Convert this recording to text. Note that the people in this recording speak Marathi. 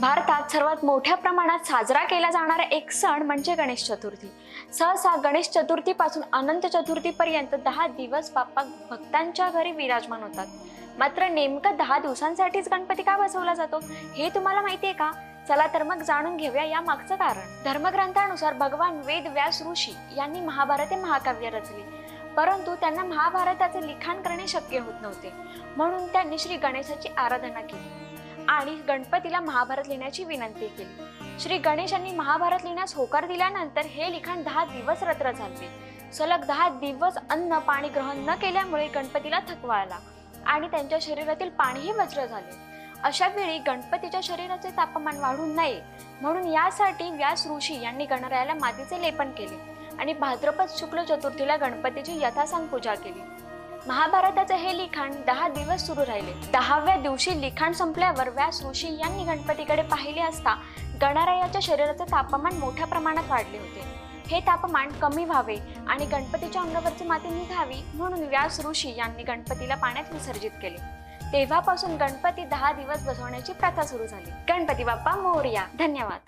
भारतात सर्वात मोठ्या प्रमाणात साजरा केला जाणारा एक सण म्हणजे गणेश चतुर्थी. सहसा गणेश चतुर्थीपासून अनंत चतुर्थीपर्यंत दहा दिवस बाप्पा भक्तांच्या घरी विराजमान होतात. मात्र नेमकं दहा दिवसांसाठीच गणपती का बसवला जातो हे तुम्हाला माहितीये का? चला तर मग जाणून घेऊया या मागचं कारण. धर्मग्रंथानुसार भगवान वेद व्यास ऋषी यांनी महाभारत हे महाकाव्य रचले. परंतु त्यांना महाभारताचे लिखाण करणे शक्य होत नव्हते. म्हणून त्यांनी श्री गणेशाची आराधना केली. आणि गणपतीला महाभारत लिहिण्याची विनंती केली. श्री गणेशांनी महाभारत लिहिण्यास होकार दिल्यानंतर हे लिखाण दहा दिवस रत्र झाले. सलग दहा दिवस अन्न पाणी ग्रहण न केल्यामुळे गणपतीला थकवा आला आणि त्यांच्या शरीरातील पाणीही वज्र झाले. अशा वेळी गणपतीच्या शरीराचे तापमान वाढू नये म्हणून यासाठी व्यास ऋषी यांनी गणरायाला मातीचे लेपन केले आणि भाद्रपद शुक्ल चतुर्थीला गणपतीची यथासांग पूजा केली. महाभारताचे हे लिखाण दहा दिवस सुरू राहिले. दहाव्या दिवशी लिखाण संपल्यावर व्यास ऋषी यांनी गणपतीकडे पाहिले असता गणरायाच्या शरीराचे तापमान मोठ्या प्रमाणात वाढले होते. हे तापमान कमी व्हावे आणि गणपतीच्या अंगावरची माती निघावी म्हणून व्यास ऋषी यांनी गणपतीला पाण्यात विसर्जित केले. तेव्हापासून गणपती दहा दिवस बसवण्याची प्रथा सुरू झाली. गणपती बाप्पा मोरया. धन्यवाद.